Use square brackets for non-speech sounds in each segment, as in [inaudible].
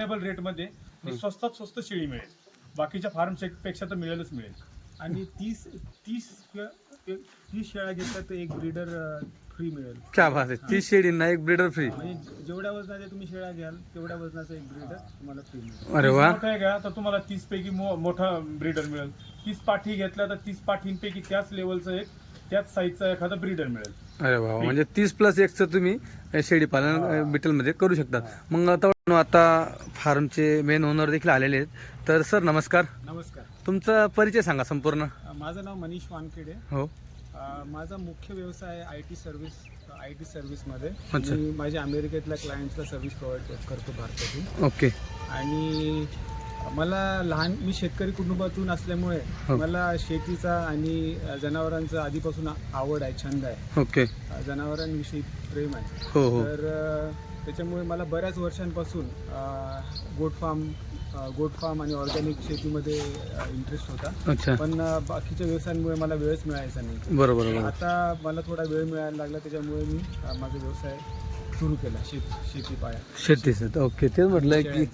रेटमध्ये स्वस्तात स्वस्त शेळी मिळेल. बाकीच्या फार्मपेक्षा तर मिळेलच मिळेल. आणि तीस तीस तीस शेळ्या घेतल्या तर एक ब्रीडर फ्री मिळेल. क्या बात आहे. तीस शेळींना एक ब्रीडर फ्री म्हणजे जेवढ्या वजनाच्या तुम्ही शेळ्या घ्याल तेवढ्या वजनाचा एक ब्रीडर तुम्हाला फ्री मिळेल. अरे वा. मोठं आहे का तर तुम्हाला तीस पैकी मो- मोठा ब्रीडर मिळेल. तीस पाठी घेतल्या तर तीस पाठींपैकी त्याच लेवलचं एक त्याच साईजचा एखादा ब्रीडर मिळेल. अरे वा म्हणजे तीस प्लस एकचं तुम्ही शेळी पालन बिटलमध्ये करू शकतात मग आता आता फार्मचे मेन ओनर देखील आलेले आहेत. तर सर नमस्कार. नमस्कार. तुमचा परिचय सांगा संपूर्ण. माझं नाव मनीष वानखेडे. हो. माझा मुख्य व्यवसाय I T service I T सर्व्हिसमध्ये. मी माझ्या अमेरिकेतल्या क्लायंट्सला सर्व्हिस प्रोव्हाइड करतो भारतातून. ओके. आणि मला लहान मी शेतकरी कुटुंबातून असल्यामुळे हो. मला शेतीचा आणि अ, जनावरांचा आधीपासून आवड आहे छंद आहे. ओके. अ, जनावरांविषयी प्रेम आहे. हो हो. तर अ, त्याच्यामुळे मला बऱ्याच वर्षांपासून अ, गोट फार्म अ, गोट फार्म आणि ऑर्गॅनिक शेतीमध्ये इंटरेस्ट होता. अच्छा. पण अ, बाकीच्या व्यवसायांमुळे मला वेळच मिळायचा नाही. बरोबर बरोबर. आता मला थोडा वेळ मिळायला लागला त्याच्यामुळे मी अ, माझा व्यवसाय सुरू केला शेत शेती पाया. शेतीचं ओके तेच म्हटलं की.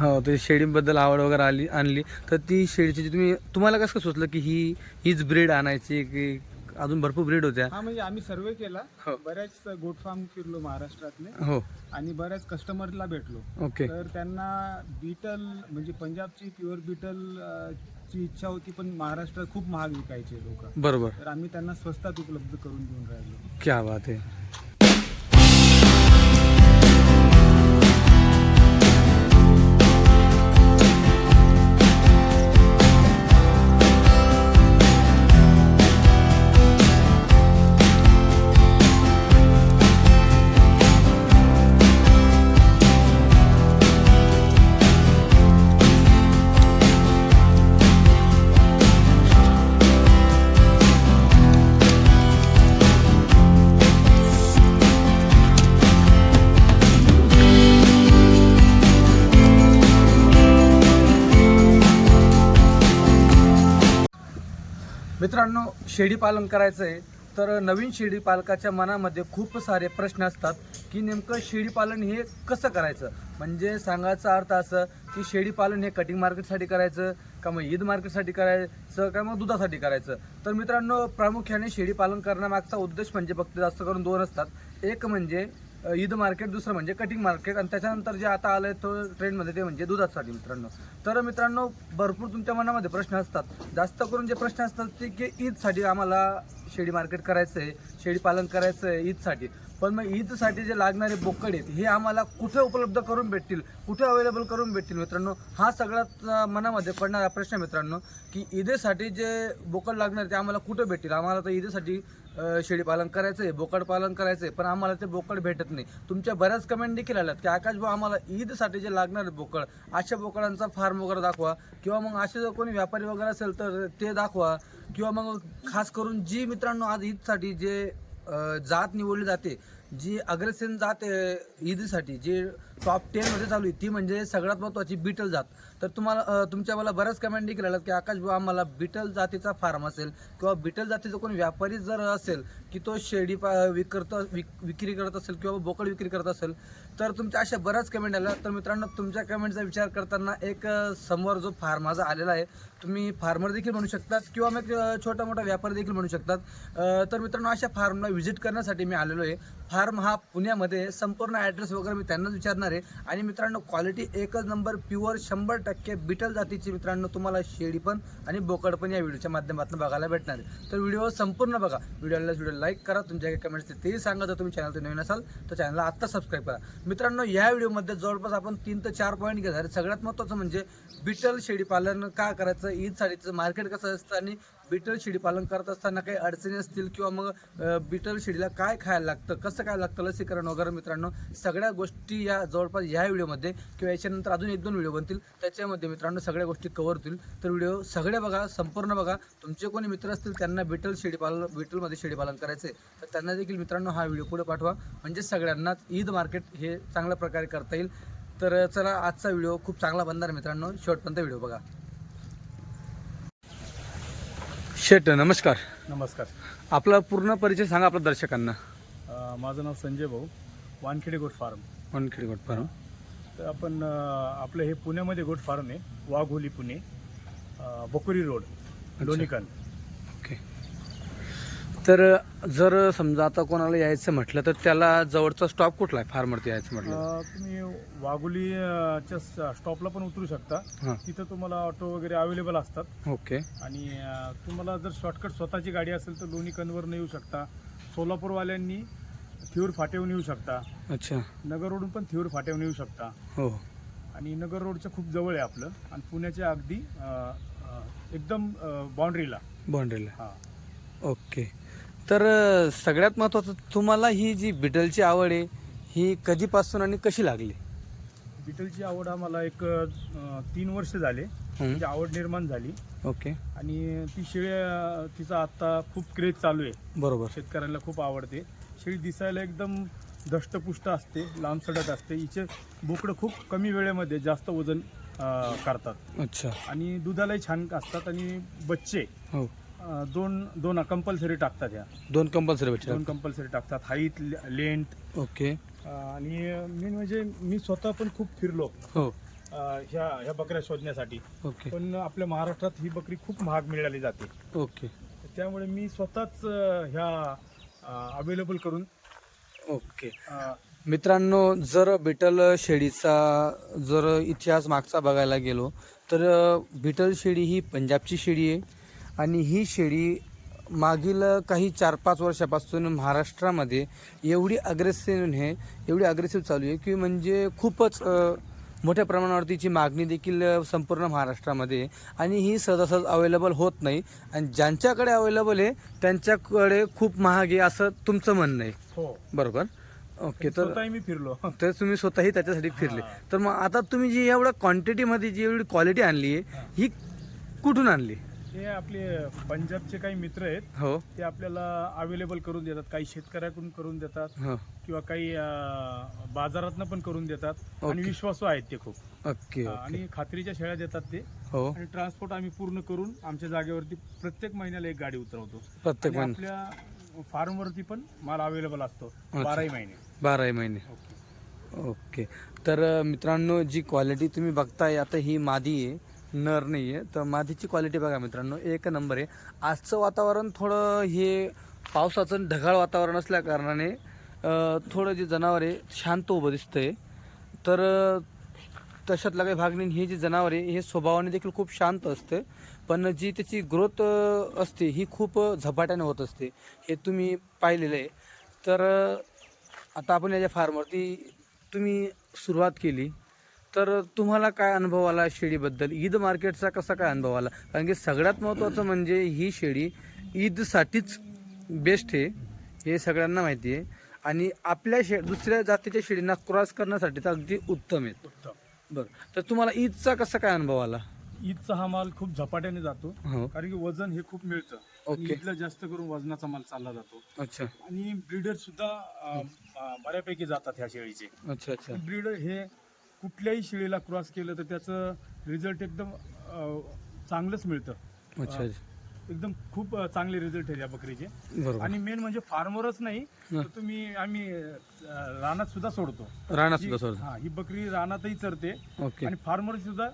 हो ते शेळीबद्दल आवड वगैरे आली आणली. तर ती शेळीची जी तुम्ही तुम्हाला कसं सुचलं की ही हीच ब्रीड आणायची की अजून भरपूर ब्रीड होत्या? हा म्हणजे आम्ही सर्वे केला. हो. बऱ्याच गोट फार्म फिरलो महाराष्ट्रातले. हो. आणि बऱ्याच कस्टमरला भेटलो. ओके तर त्यांना बीटल म्हणजे पंजाबची प्युअर बीटल अ, ची इच्छा होती पण महाराष्ट्रात खूप महाग विकायचे लोक. बरोबर. तर आम्ही त्यांना स्वस्तात उपलब्ध करून देऊन राहिलो. क्या बात आहे. शेळी पालन करायचं आहे तर नवीन शेळी पालकाच्या मनामध्ये खूप सारे प्रश्न असतात की नेमकं शेळी पालन हे कसं करायचं? म्हणजे सांगायचा अर्थ असं की शेळी पालन हे कटिंग मार्केटसाठी करायचं का मग ईद मार्केटसाठी करायचं का मग दुधासाठी करायचं? तर मित्रांनो प्रामुख्याने शेळी पालन करण्यामागचा उद्देश म्हणजे फक्त जास्त करून दोन असतात. एक म्हणजे ईद मार्केट दुसरं म्हणजे कटिंग मार्केट आणि त्याच्यानंतर जे आता आलंय तो ट्रेंडमध्ये ते म्हणजे दुधासाठी मित्रांनो. तर मित्रांनो भरपूर तुमच्या मनामध्ये प्रश्न असतात. जास्त करून जे प्रश्न असतात ते की ईदसाठी आम्हाला शेळी मार्केट करायचं आहे शेळी पालन करायचं आहे ईदसाठी. पण मग ईदसाठी जे लागणारे बोकड आहेत हे आम्हाला कुठे उपलब्ध करून भेटतील? कुठे अवेलेबल करून भेटतील? मित्रांनो हा सगळ्यात मनामध्ये पडणारा प्रश्न आहे मित्रांनो की ईदेसाठी जे बोकड लागणार ते आम्हाला कुठे भेटतील? आम्हाला तर ईदेसाठी शेळी पालन करायचं आहे बोकड पालन करायचं आहे पण आम्हाला ते बोकड भेटत नाही. तुमच्या बऱ्याच कमेंट देखील आल्यात की आकाश भाऊ आम्हाला ईदसाठी जे लागणार बोकड अशा बोकडांचा फार्म वगैरे दाखवा किंवा मग असे जर कोणी व्यापारी वगैरे असेल तर ते दाखवा. किंवा मग खास करून जी मित्रांनो आज ईदसाठी जे जात निवडली जाते जी अग्रेसन जात ईदसाठी जी टॉप टेनमध्ये चालू आहे ती म्हणजे सगळ्यात महत्त्वाची बीटल जात. तर तुम्हाला तुमच्या मला बऱ्याच कमेंट देखील आल्यात की आकाश बाबा आम्हाला बिटल जातीचा फार्म असेल किंवा बिटल जातीचा कोणी व्यापारी जर असेल की तो शेळी पा विकत विक विक्री करत असेल किंवा बोकड विक्री करत असेल तर तुमच्या अशा बऱ्याच कमेंट आल्या तर मित्रांनो तुमच्या कमेंटचा विचार करताना एक समोर जो फार्म माझा आलेला आहे तुम्ही फार्मर देखील म्हणू शकतात किंवा मग छोटा मोठा व्यापारी देखील म्हणू शकतात. तर मित्रांनो अशा फार्मला व्हिजिट करण्यासाठी मी आलेलो आहे. फार्म हा पुण्यामध्ये संपूर्ण ॲड्रेस वगैरे मी त्यांनाच विचारणार आहे. आणि मित्रांनो क्वालिटी एकच नंबर प्युअर शंभर टक्के बिटल जातीची मित्रांनो तुम्हाला शेळी पण आणि बोकड पण या व्हिडिओच्या माध्यमातून बघायला भेटणार आहे. तर व्हिडिओ संपूर्ण बघा. व्हिडिओला व्हिडिओ लाईक करा. तुमच्या काही कमेंट्स तेही सांगा. जर तुम्ही चॅनल नवीन असाल तर चॅनलला आत्ता सबस्क्राईब करा. मित्रांनो या व्हिडिओमध्ये जवळपास आपण तीन ते चार पॉईंट घेणार. सगळ्यात महत्त्वाचं म्हणजे बिटल शेळी पालन का करायचं? ईद साडीचं मार्केट कसं असतं? आणि बिटल शेळी पालन करत असताना काही अडचणी असतील किंवा मग अ, बिटल शेळीला काय खायला लागतं कसं काय लागतं लसीकरण वगैरे मित्रांनो सगळ्या गोष्टी या जवळपास ह्या व्हिडिओमध्ये किंवा याच्यानंतर अजून एक दोन व्हिडिओ बनतील त्याच्यामध्ये मित्रांनो सगळ्या गोष्टी कव्हर होतील. तर व्हिडिओ सगळे बघा संपूर्ण बघा. तुमचे कोणी मित्र असतील त्यांना बिटल शेळी पालन बिटलमध्ये शेळी पालन करायचं आहे तर त्यांना देखील मित्रांनो हा व्हिडिओ पुढे पाठवा. म्हणजे सगळ्यांनाच ईद मार्केट हे चांगल्या प्रकारे करता येईल. तर चला आजचा व्हिडिओ खूप चांगला बनणार मित्रांनो. शेवटपर्यंत व्हिडिओ बघा. शेट नमस्कार. नमस्कार. आपला पूर्ण परिचय सांगा आपल्या दर्शकांना. अ, माझं नाव संजय भाऊ Wankhede goat farm. One खिडगोट form. तर आपण अं, आपलं हे पुण्यामध्ये गोट फार्म आहे वाघोली पुणे अं, बकुरी रोड लोणीकन. ओके तर जर समजा आता कोणाला यायचं म्हटलं तर त्याला जवळचा स्टॉप कुठला आहे? फार्मवरती यायचं म्हटलं. अं, तुम्ही वाघोलीच्या स्टॉपला पण उतरू शकता. हां. तिथं तुम्हाला ऑटो वगैरे अवेलेबल असतात. ओके. आणि अं, तुम्हाला जर शॉर्टकट स्वतःची गाडी असेल तर लोणी कनवरनं येऊ शकता. सोलापूरवाल्यांनी थिऊर फाट्याहून येऊ शकता. अच्छा. नगर रोडून पण थिऊर फाट्याहून येऊ शकता. हो. आणि नगर रोडच्या खूप जवळ आहे आपलं. आणि पुण्याच्या अगदी अं, अं, एकदम बाउंड्रीला बाउंड्रीला हा. ओके. तर सगळ्यात महत्त्वाचं तुम्हाला ही जी बिटलची आवड आहे ही कधीपासून आणि कशी लागली? बिटलची आवड आम्हाला एक अं, तीन वर्ष झाले. म्हणजे आवड निर्माण झाली. ओके. आणि ती शेळी अं, तिचा आता खूप क्रेज चालू आहे. बरोबर. शेतकऱ्यांना खूप आवडते. शेळी दिसायला एकदम दष्टपुष्ट असते लांब सडक असते. हिचे बोकडं खूप कमी वेळेमध्ये जास्त वजन अं, करतात अच्छा. आणि दुधालाही छान असतात आणि बच्चे हो. अं, दोन दोन कंपल्सरी टाकतात ह्या दोन कंपल्सरी बच्चे दोन कंपल्सरी टाकतात. Height length okay. आणि मेन म्हणजे मी स्वतः पण खूप फिरलो. हो. अं, ह्या ह्या बकऱ्या शोधण्यासाठी. ओके. पण आपल्या महाराष्ट्रात ही बकरी खूप महाग मिळाली जाते. ओके. त्यामुळे मी स्वतःच अं, ह्या अवेलेबल करून ओके. अं, मित्रांनो जर बिटल शेळीचा जर इतिहास मागचा बघायला गेलो तर अ, बिटल शेळी ही पंजाबची शेळी आहे. आणि ही शेळी मागील काही चार पाच वर्षापासून महाराष्ट्रामध्ये एवढी अग्रेसिव्ह आहे एवढी अग्रेसिव्ह चालू आहे की म्हणजे खूपच मोठ्या प्रमाणावर तिची मागणी देखील संपूर्ण महाराष्ट्रामध्ये. आणि ही सहजासहज अवेलेबल होत नाही. आणि ज्यांच्याकडे अवेलेबल आहे त्यांच्याकडे खूप महाग आहे असं तुमचं म्हणणं आहे. हो. बरोबर? ओके तर मी फिरलो. [laughs] तर तुम्ही स्वतःही त्याच्यासाठी फिरले. हा. तर मग आता तुम्ही जी एवढ्या क्वांटिटीमध्ये जी एवढी क्वालिटी आणली आहे ही कुठून आणली? हे आपले पंजाबचे काही मित्र आहेत हो. ते आपल्याला अवेलेबल करून देतात. काही शेतकऱ्याकडून करून देतात हो. किंवा काही अं, बाजारातनं पण करून देतात. आणि ओके. विश्वासू आहेत ते खूप. Okay okay. आणि खात्रीच्या शेळ्या देतात ते. हो. आणि ट्रान्सपोर्ट आम्ही पूर्ण करून आमच्या जागेवरती प्रत्येक महिन्याला एक गाडी उतरवतो. प्रत्येक आणि महिने. आपल्या फार्मवरती पण माल अवेलेबल असतो. बाराही महिने. बाराही महिने. ओके. ओके. तर अ, मित्रांनो जी क्वालिटी तुम्ही बघताय आता ही मादी आहे. नर नाही आहे तर मादीची क्वालिटी बघा मित्रांनो एक नंबर आहे. आजचं वातावरण थोडं हे पावसाचं ढगाळ वातावरण असल्या कारणाने थोडं जे जनावर आहे शांत उभं दिसतंय. तर तशातला काही भाग नाही. हे जे जनावर आहे हे स्वभावाने देखील खूप शांत असते पण जी त्याची ग्रोथ असते ही खूप झपाट्याने होत असते. हे तुम्ही पाहिलेलं आहे. तर आता आपण याच्या फार्मवरती तुम्ही सुरुवात केली. तर तुम्हाला काय अनुभव आला शेळीबद्दल ईद मार्केटचा कसा काय अनुभव आला? कारण की सगळ्यात महत्त्वाचं म्हणजे ही शेळी ईदसाठीच बेस्ट आहे हे सगळ्यांना माहिती आहे. आणि आपल्या शे दुसऱ्या जातीच्या शेळींना क्रॉस करण्यासाठी तर अगदी उत्तम आहेत. उत्तम. बरं तर तुम्हाला ईदचा कसा काय अनुभव आला? ईदचा हा माल खूप झपाट्याने जातो. हो. कारण की वजन हे खूप मिळतं. आणि ओके. ईदला जास्त करून वजनाचा माल चालला जातो. अच्छा. आणि ब्रीडर सुद्धा अं, अं, बऱ्यापैकी जातात ह्या शेळीचे. अच्छा अच्छा. ब्रीडर हे कुठल्याही शेळीला क्रॉस केलं तर त्याचं रिझल्ट एकदम चांगलंच मिळतं. अच्छा एकदम खूप चांगले रिझल्ट आहेत या बकरीचे. आणि मेन म्हणजे फार्मरच नाही. तर तुम्ही आम्ही रानात सुद्धा सोडतो. ही- सुद्धा सर हा ही बकरी रानातही चरते आणि फार्मर सुद्धा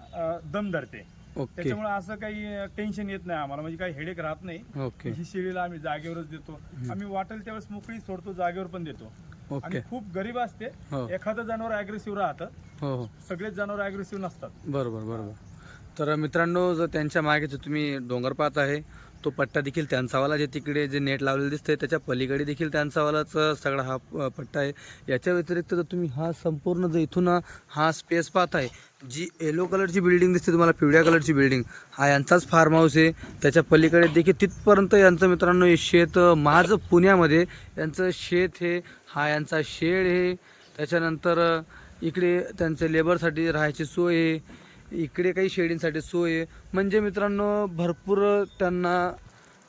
दम धरते. ओके. त्याच्यामुळे असं काही टेन्शन येत नाही आम्हाला म्हणजे काही हेडेक राहत नाही. ही शेळीला आम्ही जागेवरच देतो. आम्ही वाटेल त्यावेळेस मोकळी सोडतो जागेवर पण देतो. आणि खूप गरीब असते. हो. एखादं जनावर अग्रेसिव्ह राहतं. हो हो. सगळेच जनावर अग्रेसिव्ह नसतात. बरोबर बरोबर. तर मित्रांनो जर त्यांच्या मागे जो तुम्ही डोंगर पाहत आहे तो पट्टा देखील त्यांचावाला जे तिकडे जे नेट लावलेलं दिसतंय त्याच्या पलीकडे देखील त्यांचावालाच सगळा हा पट्टा आहे. याच्या व्यतिरिक्त जर तुम्ही हा संपूर्ण जर इथून हा स्पेस पाहताय जी येलो कलरची बिल्डिंग दिसते तुम्हाला पिवळ्या कलरची बिल्डिंग हा यांचाच फार्म हाऊस आहे. त्याच्या पलीकडे देखील तिथपर्यंत यांचं मित्रांनो हे शेत अ, माझं पुण्यामध्ये यांचं शेत हे हा यांचा शेड आहे. त्याच्यानंतर इकडे त्यांचे लेबरसाठी राहायची सोय आहे. इकडे काही शेळींसाठी सोय आहे. म्हणजे मित्रांनो भरपूर त्यांना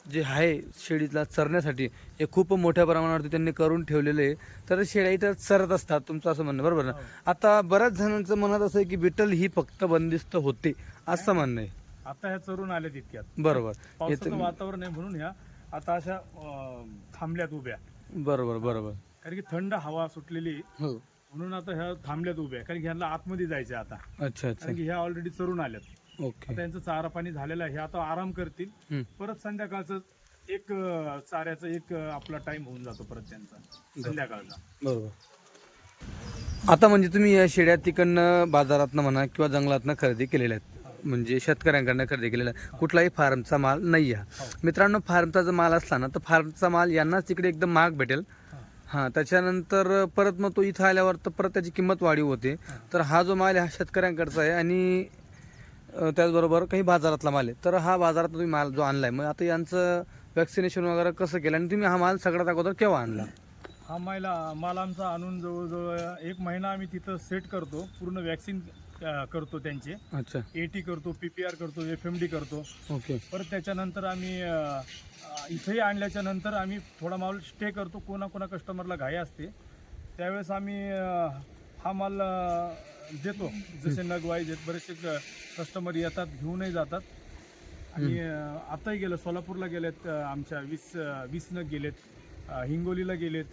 जे आहे शेळीला चरण्यासाठी हे खूप मोठ्या प्रमाणावरती त्यांनी करून ठेवलेले आहे. तर शेळ्या इथं चरत असतात तुमचं असं म्हणणं बरोबर ना? आता बऱ्याच जणांचं म्हणत असं आहे की बिटल ही फक्त बंदिस्त होते असं म्हणणं आहे. आता ह्या चरून आल्या तितक्यात बरोबर. वातावरण आहे म्हणून ह्या आता अशा थांबल्यात उभ्या. बरोबर बरोबर. कारण की थंड हवा सुटलेली हो. म्हणून आता ह्या थांबल्यात उभ्या कारण की ह्यांना आतमध्ये जायचे आता. अच्छा अच्छा. कारण की ह्या ऑलरेडी चरून आल्यात. ओके. आता यांचं चारा पाणी झालेलं आहे. हे आता आराम करतील. परत संध्याकाळचं एक अं, चाऱ्याचा एक अं, आपला टाइम होऊन जातो परत त्यांचा. संध्याकाळचा. बरोबर. आता म्हणजे तुम्ही या शेळ्या तिकडनं बाजारातनं म्हणा किंवा जंगलातनं खरेदी केलेल्या आहेत. म्हणजे शेतकऱ्यांकडनं खरेदी केलेला आहे कुठलाही फार्मचा माल नाही आहे मित्रांनो फार्मचा जर माल असला ना तर फार्मचा माल यांनाच तिकडे एकदम महाग भेटेल. हां त्याच्यानंतर परत मग तो इथं आल्यावर तर परत त्याची किंमत वाढीव होते. तर हा जो माल आहे हा शेतकऱ्यांकडचा आहे आणि त्याचबरोबर काही बाजारातला माल आहे. तर हा बाजारात तुम्ही माल जो आणलाय मग आता यांचं वॅक्सिनेशन वगैरे कसं केलं? आणि तुम्ही हा माल सगळ्यात अगोदर केव्हा आणला? हा मायला माल आमचा आणून जवळजवळ एक महिना आम्ही तिथं सेट करतो. पूर्ण वॅक्सिन करतो त्यांचे. अच्छा. एटी करतो पीपीआर करतो एफ एम डी करतो. ओके. परत त्याच्यानंतर आम्ही अ, इथेही आणल्याच्या नंतर आम्ही थोडा माल स्टे करतो. कोणा कोणा कस्टमरला घाई असते. त्यावेळेस आम्ही अ, हा माल अ, देतो. जसे नग वाईज आहेत बरेचसे कस्टमर येतात घेऊनही जातात. आणि अ, आताही गेलं सोलापूरला गेलेत अ, आमच्या वीस अ, वीस नग गेलेत अ, हिंगोलीला गेलेत.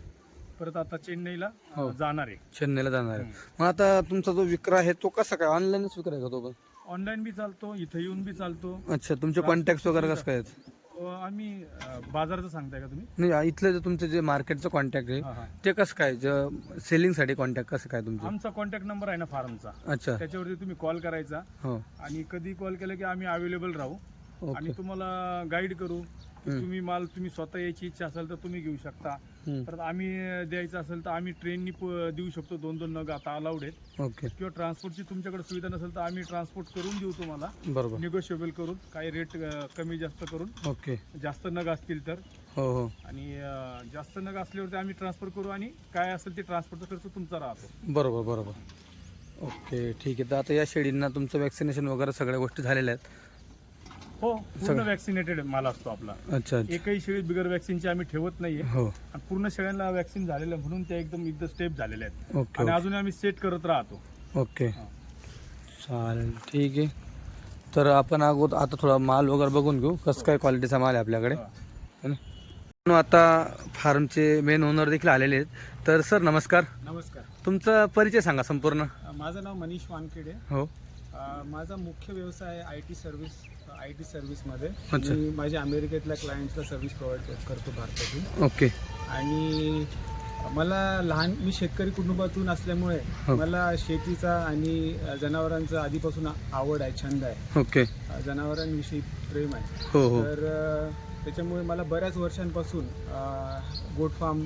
परत आता चेन्नईला हो. जाणार आहे. चेन्नईला जाणार आहे. मग आता तुमचा जो विक्रा आहे तो कसा काय? ऑनलाईनच विक्रा आहे का तो पण? ऑनलाईन बी चालतो इथं येऊन बी चालतो. अच्छा तुमचे कॉन्टॅक्ट वगैरे कसं काय आहेत? अ, आम्ही अ, बाजाराचं सांगताय का तुम्ही? नाही इथलं जे तुमचं जे मार्केटचं कॉन्टॅक्ट आहे हा हा. ते कसं काय? सेलिंगसाठी कॉन्टॅक्ट कसं काय तुमचं? आमचा कॉन्टॅक्ट नंबर आहे ना फार्मचा अच्छा. त्याच्यावरती तुम्ही कॉल करायचा. हो. आणि कधी कॉल केला की आम्ही अवेलेबल राहू. आणि तुम्हाला गाईड करू. तुम्ही माल तुम्ही स्वतः यायची इच्छा असेल तर तुम्ही घेऊ शकता. परत आम्ही द्यायचं असेल तर आम्ही ट्रेननी देऊ शकतो. दोन दोन नग आता अलाउड आहेत. ओके किंवा ट्रान्सपोर्टची तुमच्याकडे सुविधा नसेल तर आम्ही ट्रान्सपोर्ट करून देऊ तुम्हाला. बरोबर. निगोशिएबल करून काही रेट कमी जास्त करून. ओके जास्त नग असतील तर. हो हो. आणि जास्त नग असल्यावरती आम्ही ट्रान्सफर करू आणि काय असेल ते ट्रान्सपोर्टचा खर्च तुमचा राहतो. बरोबर बरोबर. ओके ठीक आहे. तर आता या शेळींना तुमचं वॅक्सिनेशन वगैरे सगळ्या गोष्टी झालेल्या आहेत. हो पूर्ण सगळं. वॅक्सिनेटेड माल असतो आपला. अच्छा अच्छा. एकही शेळी बिगर वॅक्सिनची आम्ही ठेवत नाहीये. हो. आणि पूर्ण शेळ्यांना वॅक्सिन झालेलं आहे, म्हणून त्या एकदम एकदम स्टेप झालेल्या आहेत. ओके आणि अजून आम्ही सेट करत राहतो. ओके. हा. चालेल ठीक आहे. तर आपण अगोदर आता थोडा माल वगैरे बघून घेऊ कसं काय क्वालिटीचा माल आहे आपल्याकडे. हा. है ना? आता फार्मचे मेन ओनर देखील आलेले आहेत. तर सर नमस्कार. नमस्कार. तुमचा परिचय सांगा संपूर्ण. माझं नाव मनीष वानखेडे. हो. माझा मुख्य व्यवसाय I T service I T सर्व्हिसमध्ये. अच्छा. मी माझ्या अमेरिकेतल्या क्लायंट्सला सर्व्हिस प्रोव्हाइड करतो भारतातून. ओके. आणि मला लहान मी शेतकरी कुटुंबातून असल्यामुळे हो. मला शेतीचा आणि अ, जनावरांचा आधीपासून आवड आहे छंद आहे. ओके. अ, जनावरांविषयी प्रेम आहे. हो हो. तर अ, त्याच्यामुळे मला बऱ्याच वर्षांपासून गोट फार्म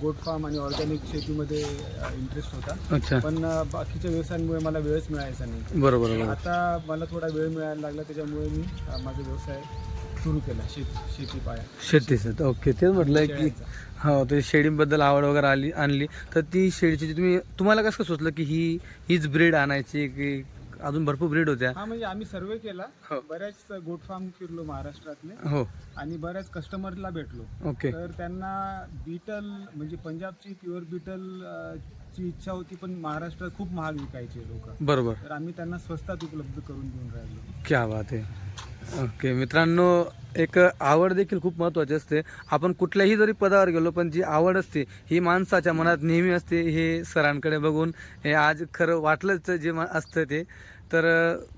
गोट फार्म आणि ऑर्गॅनिक शेतीमध्ये इंटरेस्ट होता. अच्छा. पण बाकीच्या व्यवसायांमुळे मला वेळच मिळायचा नाही. बरोबर बरोबर. आता मला थोडा वेळ मिळायला लागला त्याच्यामुळे मी माझा व्यवसाय सुरू केला शेती शेती पाया शेतीचं ओके. तेच म्हटलं की. हो ते शेळीबद्दल आवड वगैरे आली आणली. तर ती शेळीची जी तुम्ही तुम्हाला कसं सुचलं की ही हीच ब्रीड आणायची की अजून भरपूर ब्रीड होत्या. हा म्हणजे आम्ही सर्वे केला. हो. बऱ्याच गोट फार्म फिरलो महाराष्ट्रातले. हो. आणि बऱ्याच कस्टमरला भेटलो. ओके. तर त्यांना बीटल म्हणजे पंजाबची प्युअर बीटल अ, ची इच्छा होती पण महाराष्ट्रात खूप महाग विकायचे लोक. बरोबर. तर आम्ही त्यांना स्वस्तात उपलब्ध करून देऊन राहिलो. क्या बात आहे. ओके मित्रांनो एक आवड देखील खूप महत्त्वाची असते. आपण कुठल्याही जरी पदावर गेलो पण जी आवड असते ही माणसाच्या मनात नेहमी असते. हे सरांकडे बघून हे आज खरं वाटलंच जे असतं ते. तर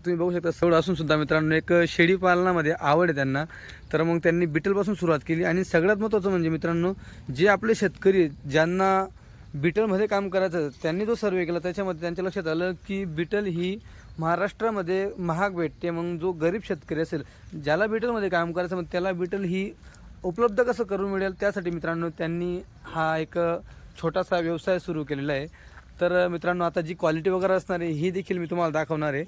तुम्ही बघू शकता सवड असून सुद्धा मित्रांनो एक शेळी पालनामध्ये आवड आहे त्यांना. तर मग त्यांनी बिटलपासून सुरुवात केली. आणि सगळ्यात महत्त्वाचं म्हणजे मित्रांनो जे आपले शेतकरी ज्यांना बिटलमध्ये काम करायचं त्यांनी जो सर्वे केला त्याच्यामध्ये त्यांच्या लक्षात आलं की बिटल ही महाराष्ट्रामध्ये महाग भेटते मग जो गरीब शेतकरी असेल ज्याला बिटलमध्ये काम करायचं मग त्याला बिटल ही उपलब्ध कसं करून मिळेल? त्यासाठी मित्रांनो त्यांनी हा एक छोटासा व्यवसाय सुरू केलेला आहे. तर मित्रांनो आता जी क्वालिटी वगैरे असणार आहे ही देखील मी तुम्हाला दाखवणार आहे.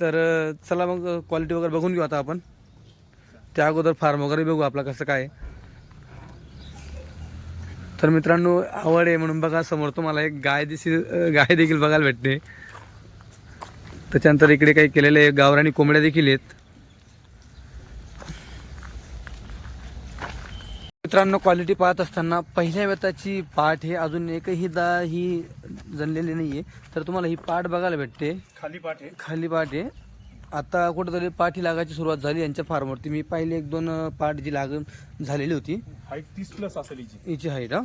तर चला मग क्वालिटी वगैरे बघून घेऊ आता आपण. त्या अगोदर फार्म वगैरे बघू आपला कसं काय तर मित्रांनो आवड आहे म्हणून बघा समोर तुम्हाला एक गाय दिसेल गाय देखील बघायला भेटते. त्याच्यानंतर इकडे काही केलेले गावरानी कोंबड्या देखील आहेत. मित्रांनो क्वालिटी पाहत असताना पहिल्या वेताची पाठ हे अजून एकही दा ही जनलेली नाही आहे तर तुम्हाला ही पाठ बघायला भेटते. खाली पाठ आहे. खाली पाठ आहे. आता कुठंतरी पाठी लागायची सुरुवात झाली यांच्या फार्मवरती. मी पाहिले एक दोन पाठ जी लागून झालेली होती. हाईट तीस प्लस असेल हिची. हिची हाईट हा.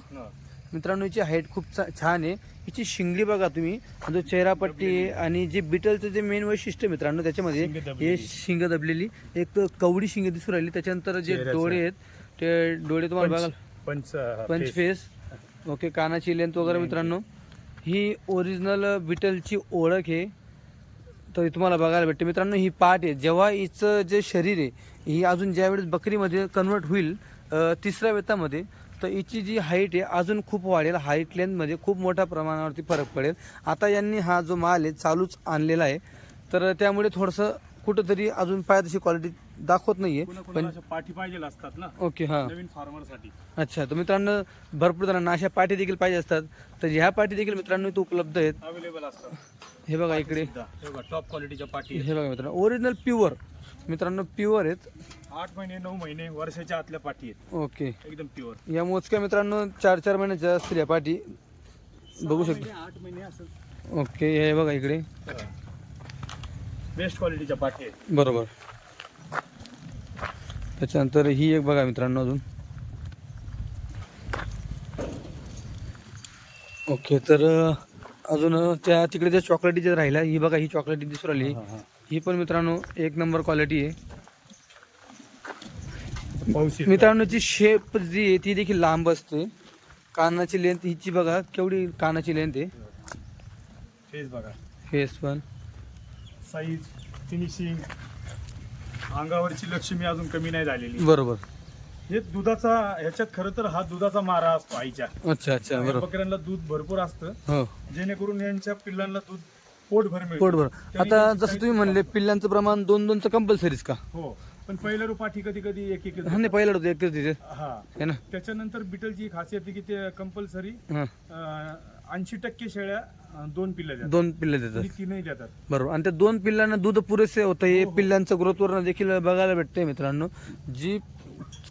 मित्रांनो हिची हाईट खूप छान आहे. हिची शिंगडी बघा तुम्ही. जो चेहरापट्टी आणि जे बिटलचं जे मेन वैशिष्ट्य मित्रांनो त्याच्यामध्ये हे. शिंग दबलेली. एक कवडी शिंग दिसून राहिली. त्याच्यानंतर जे. डोळे आहेत ते डोळे तुम्हाला बघाल पंच पंच. फेस ओके कानाची लेंथ वगैरे मित्रांनो. ही ओरिजिनल बिटलची ओळख आहे. तर तुम्हाला बघायला भेटते. मित्रांनो ही पाठ आहे. जेव्हा हिचं जे शरीर आहे ही अजून ज्यावेळेस बकरीमध्ये कन्वर्ट होईल तिसऱ्या वेतामध्ये तर हिची जी हाईट आहे अजून खूप वाढेल. हाईट लेंथमध्ये खूप मोठ्या प्रमाणावरती फरक पडेल. आता यांनी हा जो माल आहे चालूच आणलेला आहे. तर त्यामुळे थोडंसं कुठंतरी अजून पायात अशी क्वालिटी दाखवत नाहीये. पण पाठी पाहिजे असतात ना? ओके हां. नवीन फार्मरसाठी. अच्छा तर मित्रांनो भरपूर जणांना अशा पाठी देखील पाहिजे असतात. तर ह्या पाठी देखील मित्रांनो इथे उपलब्ध आहेत. अवेलेबल असतात. हे बघा इकडे. टॉप क्वालिटीच्या पाठी. हे बघा मित्रांनो ओरिजिनल प्युअर मित्रांनो प्युअर आहेत. आठ महिने नऊ महिने वर्षाच्या आतल्या पाठी आहेत. ओके एकदम प्युअर या मोजक्या मित्रांनो चार चार महिन्याच्या असतील या पाठी. बघू शकता. आठ महिने असं. ओके हे बघा इकडे. बेस्ट क्वालिटीच्या पाठी आहेत. बरोबर. त्याच्यानंतर ही एक बघा मित्रांनो अजून. ओके तर अं, अजून त्या तिकडे ज्या चॉकलेटी जे राहिल्या ही बघा ही चॉकलेटी दिसून राहिली. ही पण मित्रांनो एक नंबर क्वालिटी आहे. मित्रांनो शेप जी आहे ती देखील लांब असते. कानाची लेंथ हिची बघा केवढी कानाची लेंथ आहे. फेस बघा. फेस पण. साईज फिनिशिंग अंगावरची लक्ष्मी अजून कमी नाही झालेली. बरोबर. हे दुधाचा ह्याच्यात खरं तर हा दुधाचा मारा असतो आईच्या. अच्छा अच्छा बकऱ्यांना दूध भरपूर असतं. हो. जेणेकरून यांच्या पिल्लांना दूध पोटभर मिळतं. पोटभर. आता जसं तुम्ही म्हणले पिल्लांचं प्रमाण दोन दोनचं कंपल्सरीच का? हो पण पहिल्या रुपाठी कधी कधी एक एक हा नाही पहिलं होतं एकच तिथे हा. है ना? त्याच्यानंतर बिटलची खासियत आहे की ते कंपल्सरी हा. ऐंशी टक्के शेळ्या अं, दोन पिल्लं देतात. दोन पिल्ले देतात. तीनही देतात. बरोबर. आणि त्या दोन पिल्लांना दूध पुरेसे होतं हे पिल्लांचं ग्रोथवर देखील बघायला भेटतंय मित्रांनो. जी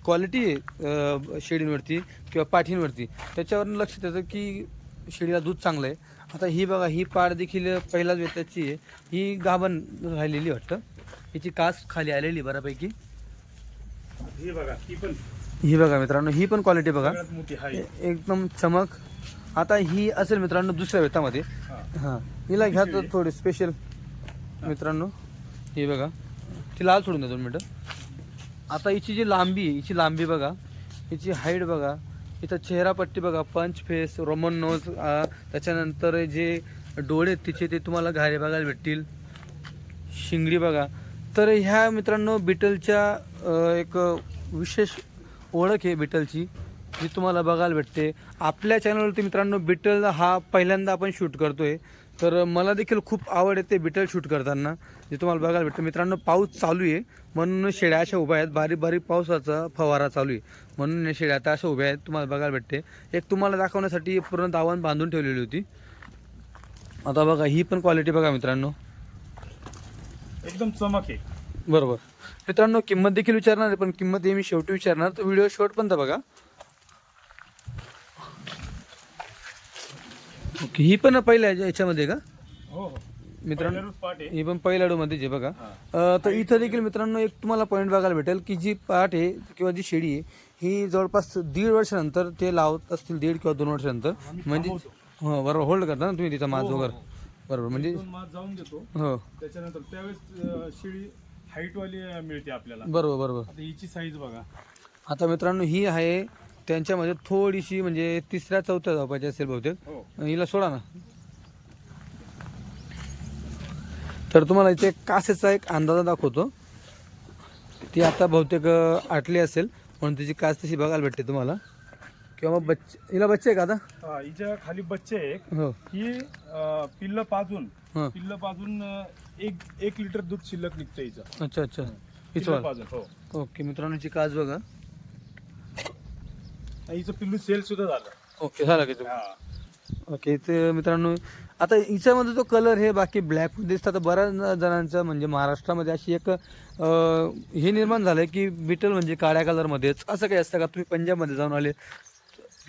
क्वालिटी आहे किंवा पाठींवरती त्याच्यावर लक्ष देतं की शेळीला दूध चांगलं आहे. आता ही बघा ही पाड देखील पहिल्याच वेताची आहे. ही गाभण राहिलेली वाटतं. हिची कास खाली आलेली बऱ्यापैकी. ही बघा ही पण. ही बघा मित्रांनो ही पण क्वालिटी बघा. सगळ्यात मोठी हाय. ए- एकदम चमक. आता ही असेल मित्रांनो दुसऱ्या वेतामध्ये हा. हां. हिला घ्या तर थोडी स्पेशल मित्रांनो. ही बघा. ती लाल सोडून द्या दोन मिनटं. आता हिची जी लांबी आहे हिची लांबी बघा. हिची हाईट बघा. इथं चेहरापट्टी बघा पंच फेस रोमन नोज त्याच्यानंतर जे डोळे आहेत तिचे ते तुम्हाला घारे बघायला भेटतील. शिंगडी बघा. तर ह्या मित्रांनो बिटलच्या एक विशेष ओळख आहे बिटलची जी तुम्हाला बघायला भेटते. आपल्या चॅनलवरती मित्रांनो बिटल हा पहिल्यांदा आपण शूट करतो आहे तर मला देखील खूप आवड येते बिटल शूट करताना जे तुम्हाला बघायला भेटतं. मित्रांनो पाऊस चालू आहे. म्हणून शेळ्या अशा उभ्या आहेत. बारीक बारीक पावसाचा फवारा चालू आहे. म्हणून या शेळ्या आता अशा उभ्या आहेत. तुम्हाला बघायला भेटते. एक तुम्हाला दाखवण्यासाठी पूर्ण दावण बांधून ठेवलेली होती. आता बघा ही पण क्वालिटी बघा मित्रांनो. एकदम चमक आहे. बरोबर. मित्रांनो किंमत देखील विचारणार आहे पण किंमत हे मी शेवटी विचारणार. तर व्हिडिओ शेवटपर्यंत बघा. ओके ही पण पहिल्या याच्या- याच्यामध्ये का? हो हो. मित्रांनो आहे. ही पण पहिल्या मध्ये जे बघा. अं, तर इथं देखील मित्रांनो एक तुम्हाला पॉईंट बघायला भेटेल की जी पाठ आहे किंवा जी शेळी आहे ही जवळपास दीड वर्षानंतर ते लावत असतील दीड किंवा दोन वर्षानंतर. म्हणजे. हो बरोबर. होल्ड करता ना तुम्ही तिचा माज हो, हो, वगैरे. बरोबर म्हणजे दोन मास जाऊन देतो. हो. त्याच्यानंतर त्यावेळेस अं, शेळी हाईट वाली अं, मिळते आपल्याला. बरोबर बरोबर. आता हिची साईज बघा. आता मित्रांनो ही आहे त्यांच्यामध्ये थोडीशी म्हणजे तिसऱ्या चौथ्या धावपाची असेल बहुतेक. हो. हिला सोडा ना. तर तुम्हाला इथे कासेचा एक अंदाजा दाखवतो. ती आता बहुतेक आटली असेल म्हणून तिची कास तशी बघायला भेटते तुम्हाला. किंवा मग बच्चे हिला बच्चे आहे का आता? हा, हिच्या खाली बच्चे आहे एक. हो. ही अं, पिल्लं पाजून हां. पिल्लं पाजून अं, एक एक लिटर दूध शिल्लक निघतं हिचं. अच्छा अच्छा. पिल्लं हिचवाल पाजून हो. ओके मित्रांनो हिची कास बघा. हिचं पिल्लू सेल सुद्धा झालं. ओके झालं की हा. ओके ते मित्रांनो आता हिच्यामध्ये जो कलर हे बाकी ब्लॅक दिसतात तर बऱ्याच जणांचं म्हणजे महाराष्ट्रामध्ये अशी एक अं, हे निर्माण झालंय की बिटल म्हणजे काळ्या कलरमध्येच असं काही असतं का? तुम्ही पंजाबमध्ये जाऊन आले.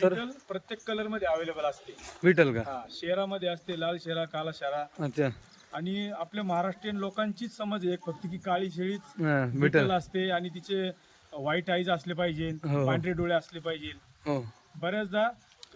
तर Beetle प्रत्येक कलरमध्ये अवेलेबल असते. बिटल का? हा शेरामध्ये असते लाल शेरा काला शेरा. अच्छा. आणि आपल्या महाराष्ट्रीयन लोकांचीच समज आहे एक फक्त की काळी शेळीच हा, बिटल बिटल असते आणि तिचे व्हाईट आईज असले पाहिजे हो. पांढरे डोळे असले पाहिजे. हो. बऱ्याचदा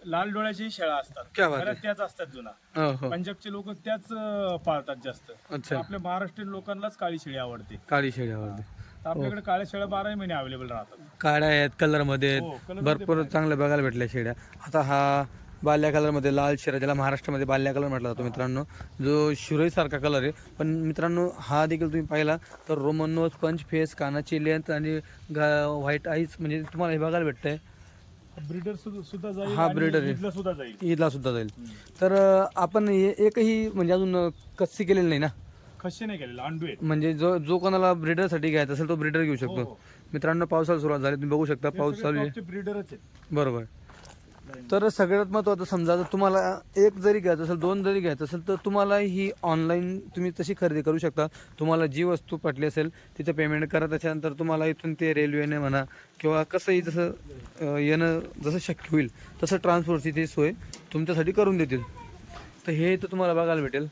लाल डोळ्याच्याही शेळ्या असतात. क्या बात खऱ्या आहे. त्याच असतात जुना. हो हो. पंजाबचे लोक त्याच अं, पाळतात जास्त. अच्छा. आपल्या महाराष्ट्रीयन लोकांनाच काळी शेळी आवडते. काळी शेळी आवडते. तर आपल्याकडे काळ्या शेळ्या बाराही महिने अवेलेबल राहतात. काळ्या आहेत कलरमध्ये हो, आहेत color भरपूरमध्ये पण चांगल्या बघायला भेटल्या शेड्या आता हा बाल्या कलरमध्ये लाल शेरा ज्याला महाराष्ट्रामध्ये बाल्या कलर म्हटला जातो मित्रांनो. जो शिरोईसारखा कलर आहे. पण मित्रांनो हा देखील तुम्ही पाहिला तर रोमन नोज पंच फेस कानाची लेंथ आणि व्हाईट आईज म्हणजे तुम्हाला हे बघायला भेटतंय. ब्रीडर सुद्धा जाईल हा, आणि breeder आहे. ईदला सुद्धा जाईल. ईदला सुद्धा जाईल. तर अं, आपण हे एकही म्हणजे अजून अं, कच्ची केलेली नाही ना? खशी नाही केलेला अंडू आहेत. म्हणजे जो जो कोणाला ब्रिडरसाठी घ्यायचा असेल तो ब्रिडर घेऊ हो, शकतो. हो. मित्रांनो पावसाला सुरुवात झाली तुम्ही बघू शकता पाऊस चालू आहे. ब्रीडरच आहेत. बरोबर. तर सगळ्यात महत्त्वाचं समजा जर तुम्हाला एक जरी घ्यायचं असेल दोन जरी घ्यायचं असेल तर तुम्हाला ही ऑनलाईन तुम्ही तशी खरेदी करू शकता. तुम्हाला जी वस्तू पटली असेल तिचं पेमेंट करा. त्याच्यानंतर तुम्हाला इथून ते रेल्वेने म्हणा किंवा कसंही जसं येणं जसं शक्य होईल तसं ट्रान्सपोर्टची ती सोय तुमच्यासाठी करून देतील. तर हे तर तुम्हाला बघायला भेटेल.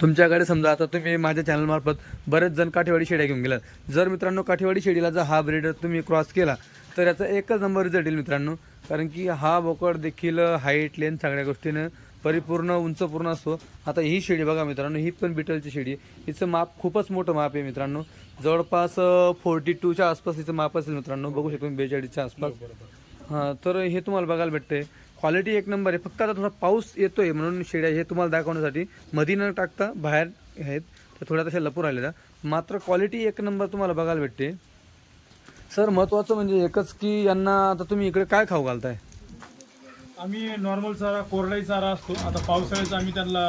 तुमच्याकडे समजा आता तुम्ही माझ्या चॅनलमार्फत बरेच जण काठेवाडी शेड्या घेऊन गेलात. जर मित्रांनो काठेवाडी शेडीला जर हा ब्रेडर तुम्ही क्रॉस केला तर याचा एकच नंबर रिझल्ट येईल मित्रांनो. कारण की हा बोकड देखील हाईट लेंथ सगळ्या गोष्टीनं परिपूर्ण उंचपूर्ण असतो. आता ही शेडी बघा मित्रांनो ही पण बिटलची शेडी. आहे हिचं माप खूपच मोठं माप आहे मित्रांनो. जवळपास फोर्टी टूच्या आसपास हिचं माप असेल मित्रांनो. बघू शकतो बेचाळीसच्या आसपास. हां तर हे तुम्हाला बघायला भेटते क्वालिटी एक नंबर आहे. फक्त आता थोडा पाऊस येतोय म्हणून शेड्या हे तुम्हाला दाखवण्यासाठी मधी न टाकता बाहेर आहेत. तर थोड्या तशा लपूर राहिलेल्या. मात्र क्वालिटी एक नंबर तुम्हाला बघायला भेटते. सर महत्त्वाचं म्हणजे एकच की यांना आता तुम्ही इकडे काय खाऊ घालताय? आम्ही नॉर्मल चारा कोरडाई चारा असतो. आता पावसाळ्यात आम्ही त्यांना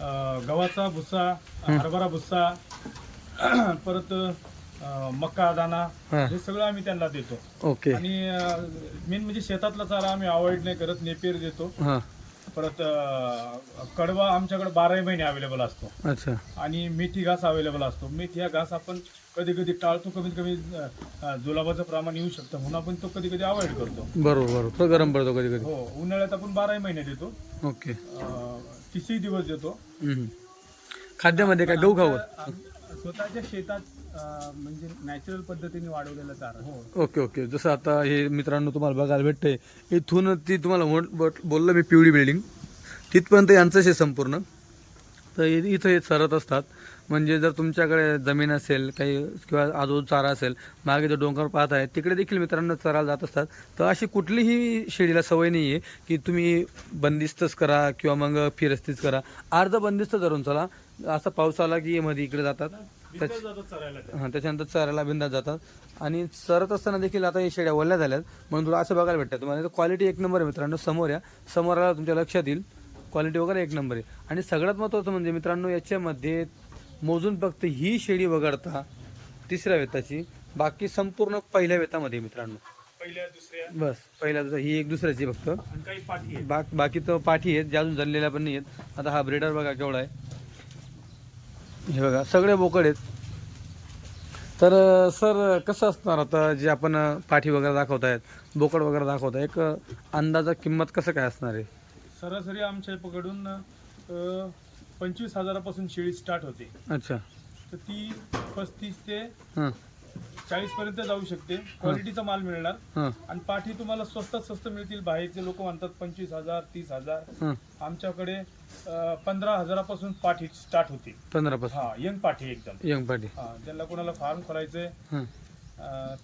अं, गव्हाचा भुस्सा हरभरा भुस्सा [clears throat] परत अं, मका दाना हां. हे सगळं आम्ही त्यांना देतो. ओके. आणि मेन म्हणजे शेतातला चारा आम्ही अवॉइड नाही करत नेपेर देतो. हां. परत अं, कडवा आमच्याकडे बाराही महिने अवेलेबल असतो. अच्छा. आणि मेथी घास अवेलेबल असतो. मेथी हा घास आपण कधी कधी टाळतो कमीत कमी अं, अं, जुलाबाचं प्रमाण येऊ शकतं. म्हणून आपण तो कधी कधी अवॉइड करतो. बरोबर बरोबर. तो गरम पडतो कधी कधी हो उन्हाळ्यात आपण बाराही महिने देतो. ओके. अं, तीसही दिवस देतो. हम्म. खाद्यामध्ये काय गहू खाऊ स्वतःच्या शेतात म्हणजे नॅचरल पद्धतीने वाढवलेला चारा. हो. Okay okay. जसं आता हे मित्रांनो तुम्हाला बघायला भेटतंय इथून ती तुम्हाला मोठ- बोललं मी पिवळी बिल्डिंग. तिथपर्यंत यांचंच आहे संपूर्ण. तर इथं हे सरत असतात. म्हणजे जर तुमच्याकडे जमीन असेल काही किंवा आजू चारा असेल मागे जो डोंगर पाहत आहे तिकडे देखील मित्रांनो चरायला जात असतात. तर अशी कुठलीही शेळीला सवय नाही आहे की तुम्ही बंदिस्तच करा किंवा मग फिरस्तीच करा. अर्ध बंदिस्त धरून चला. असा पाऊस आला की मध्ये इकडे जातात. हां त्याच्यानंतर चरायला बिंदात जातात. आणि चरत असताना देखील आता हे शेड्या वल्ल्या झाल्यात. म्हणून तुला असं बघायला भेटतं. तुम्हाला क्वालिटी एक नंबर आहे मित्रांनो समोर या. समोर आला तुमच्या लक्षात येईल. क्वालिटी वगैरे एक नंबर आहे. आणि सगळ्यात महत्त्वाचं म्हणजे मित्रांनो याच्यामध्ये मोजून फक्त ही शेळी वगळता तिसऱ्या वेताची बाकी संपूर्ण पहिल्या वेतामध्ये मित्रांनो. पहिल्या दुसऱ्या? बस पहिल्या दुसऱ्या ही एक दुसऱ्याची फक्त. आणि काही पाठी आहेत? बाक बाकी तर पाठी आहेत ज्या अजून जणलेल्या पण नाही आहेत आता हा ब्रेडर बघा केवढा आहे. हे बघा सगळे बोकड आहेत. तर सर कसं असणार आता जे आपण पाठी वगैरे दाखवत आहेत बोकड वगैरे दाखवत आहे एक अंदाजा किंमत कसं काय असणार आहे? सरासरी आमच्या पकडून पंचवीस हजारापासून शेळी स्टार्ट होते. अच्छा. तर ती पस्तीस ते हां. चाळीस पर्यंत जाऊ शकते. क्वालिटीचा माल मिळणार. हां. आणि पाठी तुम्हाला स्वस्तात स्वस्त मिळतील. बाहेरचे लोक म्हणतात पंचवीस हजार तीस हजार. हां. आमच्याकडे पंधरा हजारापासून पाठी स्टार्ट होते. पंधरापासून. हा यंग पाठी एकदम. यंग पाठी. हा ज्यांना कोणाला फार्म करायचंय हां. अं,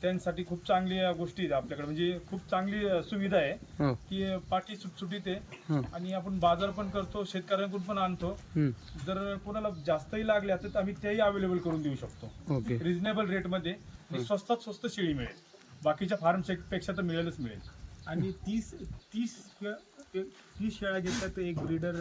त्यांसाठी खूप चांगली गोष्टी आहेत आपल्याकडे. म्हणजे खूप चांगली सुविधा आहे हो. की पाठी सुटसुटीत आहे. हां. आणि आपण बाजार पण करतो शेतकऱ्यांकडून पण आणतो. जर कोणाला जास्तही लागल्या तर आम्ही त्याही अवेलेबल करून देऊ शकतो. ओके. रिझनेबल रेटमध्ये स्वस्तात स्वस्त शेळी मिळेल. बाकीच्या फार्मपेक्षा तर मिळेलच मिळेल. आणि तीस तीस तीस शेळ्या घेतल्या तर एक ब्रीडर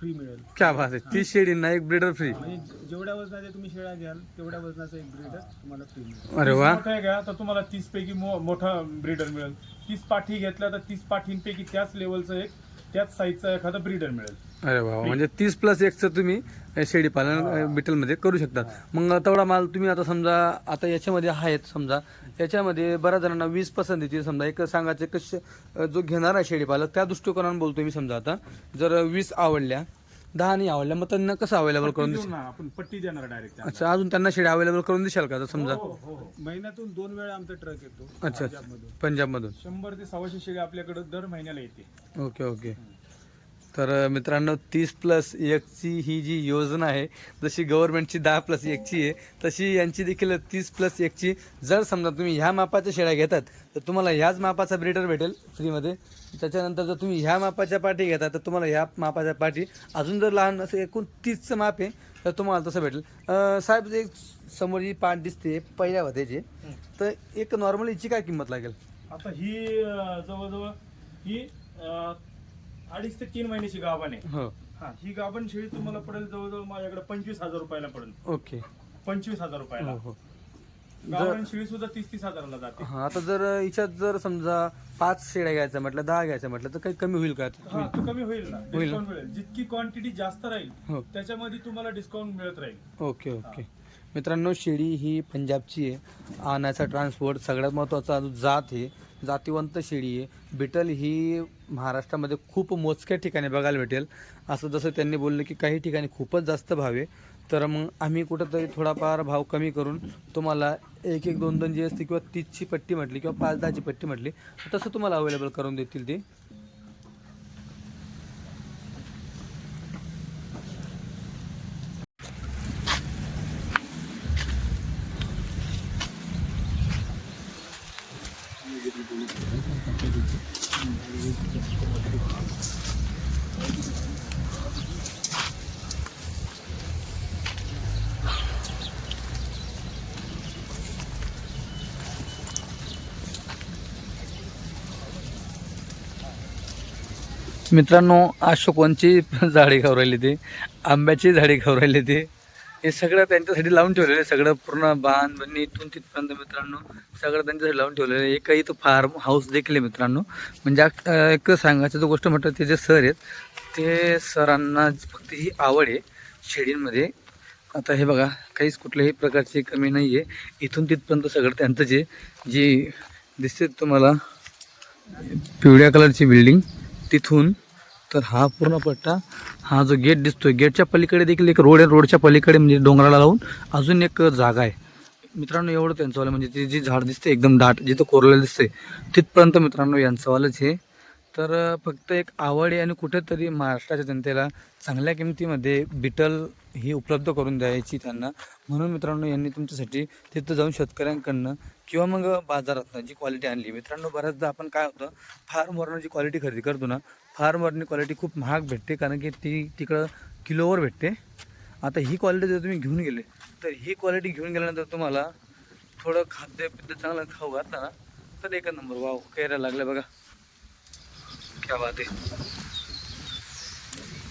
फ्री मिळेल. क्या बात आहे तीस शेळींना एक ब्रीडर फ्री म्हणजे जेवढ्या वजनाच्या तुम्ही शेळ्या घ्याल तेवढ्या वजनाचा एक ब्रीडर तुम्हाला फ्री मिळेल. अरे वा. मोठं आहे का तर तुम्हाला तीस पैकी मो- मोठा ब्रीडर मिळेल. तीस पाठी घेतल्या तर तीस पाठींपैकी त्याच लेवलचं एक त्याच साईजचा एखादा ब्रीडर मिळेल. अरे वा म्हणजे तीस प्लस एकचं तुम्ही शेळी पालन बिटलमध्ये करू शकता. मग तेवढा माल तुम्ही आता समजा आता याच्यामध्ये आहेत समजा याच्यामध्ये बऱ्याच जणांना वीस पसंत येते समजा एक सांगायचं एक श- अ, जो घेणारा शेळी पालक त्या दृष्टिकोनाने बोलतो मी समजा आता. जर वीस आवडल्या दहा नाही आवडल्या मग त्यांना कसं अवेलेबल करून देऊ आपण पट्टी देणार डायरेक्ट अच्छा अजून त्यांना शेळ्या अवेलेबल करून देशाल का? समजा हो हो हो. महिन्यातून दोन वेळा आमचा ट्रक येतो अच्छा पंजाबमधून. पंजाबमधून. शंभर ते सव्वाशे शेळी आपल्याकडे दर महिन्याला येते. Okay okay. तर मित्रांनो तीस प्लस एकची ही जी योजना आहे जशी गव्हर्नमेंटची दहा प्लस एकची आहे तशी यांची देखील तीस प्लस एकची. जर समजा तुम्ही ह्या मापाच्या शेळ्या घेतात तर तुम्हाला ह्याच मापाचा ब्रिडर भेटेल फ्रीमध्ये त्याच्यानंतर जर तुम्ही ह्या मापाच्या पाठी घेतात तर तुम्हाला ह्या मापाच्या पाठी अजून जर लहान असं एकूण तीसचं माप आहे तर तुम्हाला तसं भेटेल. साहेब एक समोर जी पाठ दिसते पहिल्या होत्याची तर एक नॉर्मल हिची काय किंमत लागेल? आता ही जवळजवळ ही अडीच ते तीन महिन्याची गाभण आहे. हो. हा ही गाभण शेळी तुम्हाला पडेल जवळजवळ माझ्याकडे पंचवीस हजार रुपयाला पडेल. ओके. पंचवीस हजार रुपयाला. हो हो. गाभण शेळी सुद्धा तीस तीस हजाराला जाते. हा आता जर हिच्यात जर समजा पाच शेळ्या घ्यायचं म्हटलं दहा घ्यायचं म्हटलं तर काही कमी होईल का? हा तो कमी होईल ना. होईल. डिस्काउंट मिळेल. जितकी क्वांटिटी जास्त राहील हो. त्याच्यामध्ये तुम्हाला डिस्काउंट मिळत राहील. Okay okay. मित्रांनो शेळी ही पंजाबची आहे. आणायचा ट्रान्सपोर्ट सगळ्यात महत्त्वाचा जो जात आहे. जातिवंत शेळी आहे. बिटल ही महाराष्ट्रामध्ये खूप मोजक्या ठिकाणी बघायला भेटेल. असं जसं त्यांनी बोललं की काही ठिकाणी खूपच जास्त भाव आहे. तर मग आम्ही कुठंतरी थोडाफार भाव कमी करून तुम्हाला एक एक दोन दोन जी असते किंवा तीसची पट्टी म्हटली किंवा पाच दहाची पट्टी म्हटली तसं तुम्हाला अवेलेबल करून देतील ती. मित्रांनो अशोकवनची [laughs] झाडे घावरायली ते आंब्याची झाडे घावरायली ते. हे सगळं त्यांच्यासाठी लावून ठेवलेलं आहे सगळं पूर्ण बांध बंदी इथून तिथपर्यंत मित्रांनो सगळं त्यांच्यासाठी लावून ठेवलेलं आहे. एकही तो फार्म हाऊस देखील आहे मित्रांनो. म्हणजे एक सांगायचं जो गोष्ट म्हटलं ते जे सर आहेत ते सरांना फक्त ही आवड आहे शेडींमध्ये. आता हे बघा काहीच कुठल्याही प्रकारची कमी नाही आहे इथून तिथपर्यंत सगळं त्यांचं जे जी दिसते तुम्हाला पिवळ्या कलरची बिल्डिंग तिथून तर हा पूर्ण पट्टा हा जो गेट दिसतोय गेटच्या पलीकडे देखील एक रोड आहे रोडच्या पलीकडे म्हणजे डोंगराला लावून अजून एक जागा आहे. मित्रांनो एवढं त्यांचंवालं म्हणजे ती जी झाड दिसते एकदम दाट जिथं कोरलेलं दिसते तिथपर्यंत मित्रांनो यांचंवालंच हे. तर फक्त एक आवड आहे आणि कुठेतरी महाराष्ट्राच्या जनतेला चांगल्या किमतीमध्ये बिटल ही उपलब्ध करून द्यायची त्यांना. म्हणून मित्रांनो यांनी तुमच्यासाठी तिथं जाऊन शेतकऱ्यांकडनं किंवा मग बाजारातनं जी क्वालिटी आणली. मित्रांनो बऱ्याचदा आपण काय होतं फार्मवरनं जी क्वालिटी खरेदी करतो ना फार्मवरनी क्वालिटी खूप महाग भेटते कारण की ती तिकडं किलोवर भेटते. आता ही क्वालिटी जर तुम्ही घेऊन गेले तर ही क्वालिटी घेऊन गेल्यानंतर तुम्हाला थोडं खाद्यपिद्य चांगलं खाऊ घातलं ना तर एक नंबर वाव कैऱ्या लागल्या बघा. क्या बात आहे.